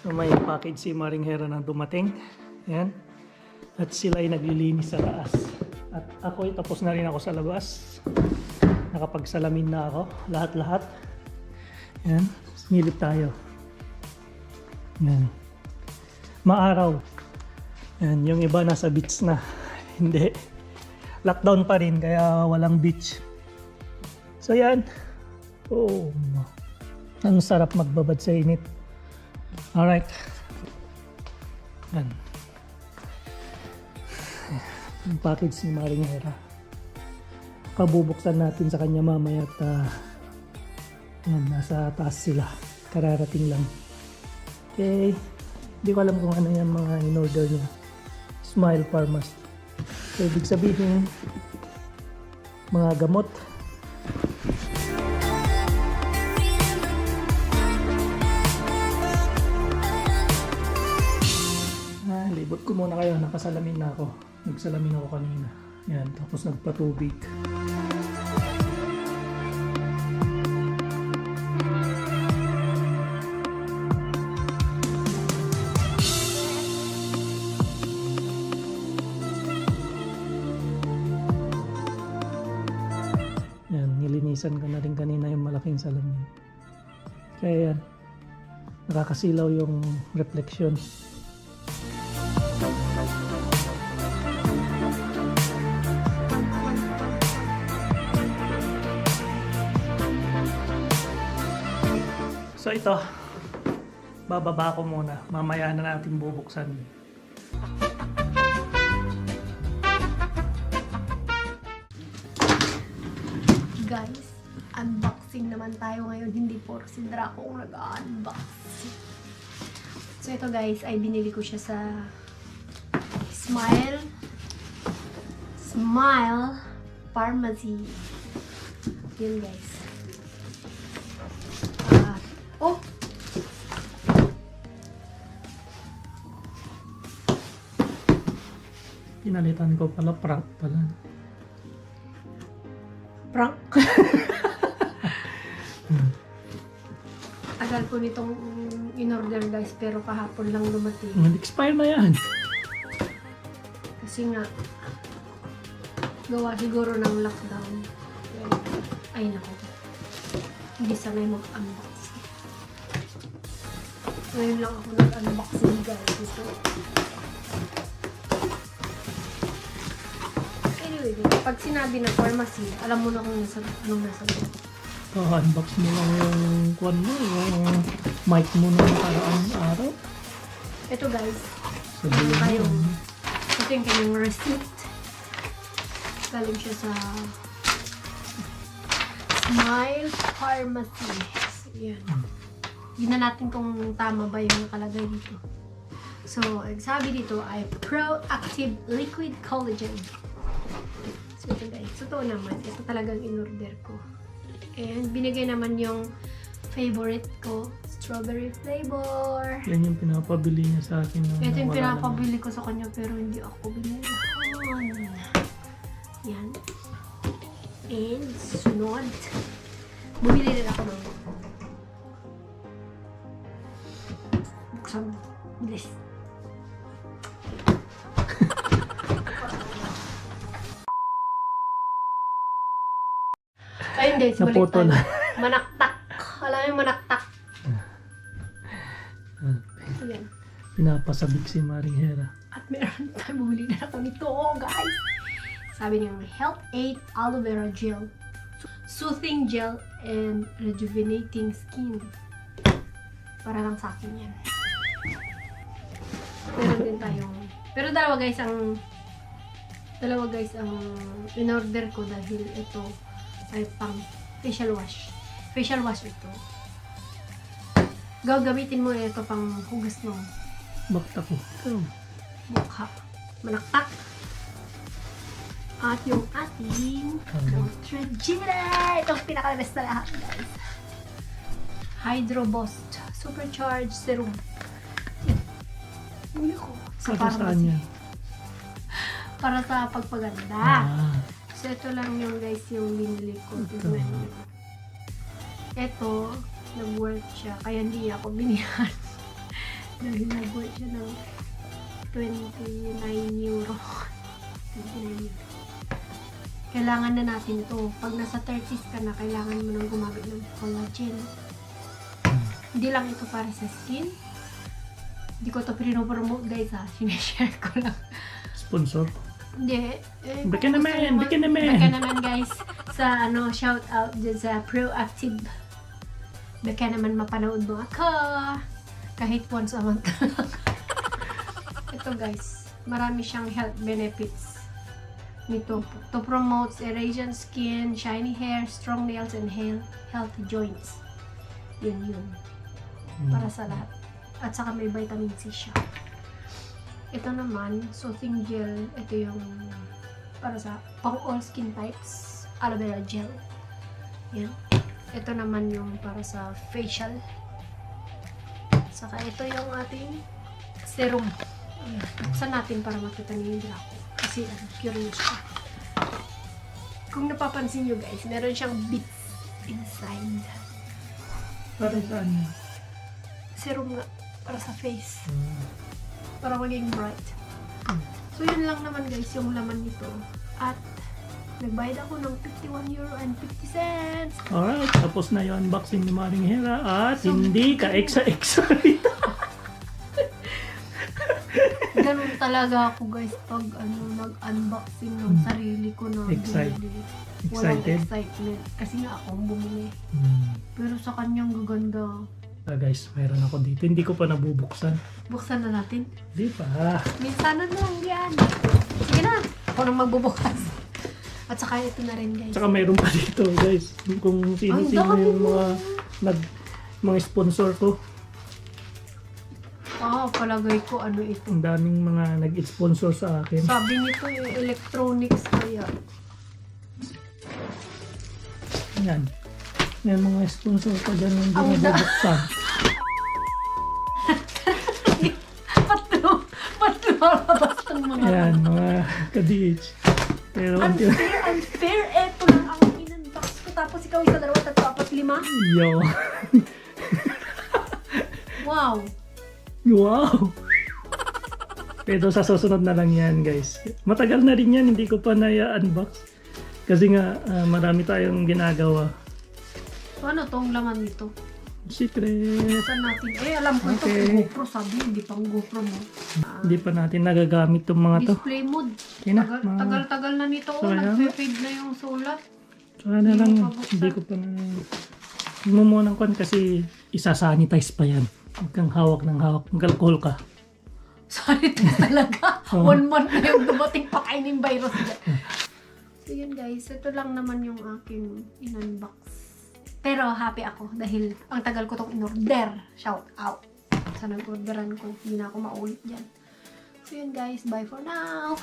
So may package si Maring Hera na dumating. Ayan. At sila ay naglilinis sa taas. At ako ay tapos na rin ako sa labas. Nakapagsalamin na ako. Lahat-lahat. Ayan. Smilip tayo. Ayan. Maaraw. Ayan. Yung iba nasa beach na. Hindi. Lockdown pa rin kaya walang beach. So yan. Oh. Ang sarap magbabad sa init. Alright. Yan. Yung package ni Maring Hera. Pabubuksan natin sa kanya mamaya at ah, yan, nasa taas sila. Kararating lang. Okay. Hindi ko alam kung ano yan mga in-order niya. Smile Pharmacy. So, ibig sabihin, mga gamot. Ko muna kayo. Nakasalamin na ako. Nagsalamin ako kanina. Yan, tapos nagpatubig. Yan, nilinisan ko na rin kanina yung malaking salamin. Kaya yan, nakakasilaw yung reflection. So ito, bababa ko muna. Mamaya na natin bubuksan. Guys, unboxing naman tayo ngayon. Hindi po si Draco ang nag-unbox. So ito guys, ay binili ko siya sa Smile Smile Pharmacy. Yun guys. Pinalitan ko pala, prank pala. Prank. Tagal ko nitong in-order guys, pero kahapon lang dumating. Nag-expire na yan. Kasi nga, gawa siguro ng lockdown. Ay nako. Hindi sanay mag-unbox. Ngayon lang ako nag-unboxing guys. Ito. Anyway, pag sinabi na pharmacy, alam mo na kung nasa, anong nasa loob. unbox mo lang yung kwan mo, yung mic mo nung nakaraang araw. Ito guys, Sabihin mo. Ayun. ito yung kanyang receipt. Galing siya sa Smile Pharmacy. So, yan. Hindi na natin kung tama ba yung nakalagay dito. So, ang sabi dito ay Proactive Liquid Collagen. So, ito guys. Totoo naman. Ito talagang in-order ko. And binigay naman yung favorite ko, strawberry flavor. Yan yung pinapabili niya sa akin. nung Ito yung nawala pinapabili ko sa kanya pero hindi ako binili. Yan. And sunod. Bumili rin ako ng Sibalik Naputol. tayo. Manaktak. Alam mo manaktak. naman. Yan. Pinapasabik si Maring Hera. At meron tayo, bumili na ako nito, guys. Sabi niya, Health Aid Aloe Vera Gel. Soothing Gel and Rejuvenating Skin. Para lang sa akin yan. Meron din tayong... Pero dalawa guys ang... Dalawa guys ang in-order ko dahil ito ay pang facial wash. Facial wash ito. Gagamitin mo ito pang hugas ng Bakta ko. Oh. mukha. Malaktak. At yung ating Neutrogena. Itong pinaka-best na lahat, guys. Hydro Boost Supercharged Serum. Uli ko. Sa Para pharmacy. yan? Para sa pagpaganda. Ah. So, ito lang yung guys yung binili ko. Ito. Ito, nag-work siya. Kaya hindi ako binihan. Dahil nag-worth siya ng 29 euro. 29 euro. Kailangan na natin to. Pag nasa 30s ka na, kailangan mo nang gumamit ng collagen. Hindi lang ito para sa skin. Hindi ko to pinopromote guys ha. Sinashare ko lang. Sponsor. Hindi. Eh, Baka naman, baka naman. Baka naman guys. Sa ano, shout out dyan sa Proactive. Baka naman mapanood mo ako. Kahit once a month. Ito guys. Marami siyang health benefits. Nito. To promotes radiant skin, shiny hair, strong nails, and health, healthy joints. Yun yun para sa lahat. At saka may vitamin C siya. Ito naman, soothing gel. Ito yung para sa pang all skin types. Aloe vera gel. Yan. Ito naman yung para sa facial. Saka ito yung ating serum. Ayan. Buksan natin para makita niyo yung drapo. Kasi ano, curious siya. Kung napapansin nyo guys, meron siyang bits inside. Para saan? Serum nga para sa face. Hmm. Para maging bright. So yun lang naman guys yung laman nito. At nagbayad ako ng 51 euro and 50 cents. Alright, tapos na yung unboxing ni Maring Hera at So, hindi ka exa-exa rito. Ganun talaga ako guys pag ano nag-unboxing ng sarili ko na Excite-. Walang Excited? excitement. Kasi nga ako ang bumili. Hmm. Pero sa kanyang gaganda. Ah, guys, mayroon ako dito. Hindi ko pa nabubuksan. Buksan na natin. Di pa. Minsan na lang yan. Sige na. Ako nang magbubukas. At saka ito na rin guys. Tsaka mayroon pa dito, guys. Kung sino-sino dami yung mga nag mga sponsor ko. Ah, palagay ko ano ito. Ang daming mga nag-sponsor sa akin. Sabi nito yung electronics kaya. Yan. May mga sponsor pa dyan yung Ang da- nabubuksan. Patlo, patlo malabas ng mga Yan, mga ka-DH. Pero until... unfair, unfair. Eto lang ang in-unbox ko. Tapos ikaw isa, dalawa, tatlo, apat, lima. Yo. Wow. Wow! Pero sa susunod na lang yan, guys. Matagal na rin yan, hindi ko pa na-unbox. Kasi nga, ah, marami tayong ginagawa. So ano tong laman nito? Secret. Saan natin? Eh, alam ko ito Okay. kung GoPro. Sabi, hindi pang GoPro mo. Ah, Hindi pa natin nagagamit itong mga to. display mode. Okay na, Tagal, mga- tagal-tagal na nito. Oh, Sayang. nagpe-fade na yung sulat. Saka na Hindi lang, mo pa buksan. hindi ko pa na... Muna kwan kasi isa-sanitize pa yan. Huwag kang hawak ng hawak. Mag-alcohol ka. Sorry talaga. Oo. One month na yung dumating pa kayo ng virus dyan. So yun guys, ito lang naman yung aking in-unbox. Pero happy ako dahil ang tagal ko tong in-order. Shout out. Sa nag-orderan ko, hindi na ako maulit dyan. So yun guys, bye for now.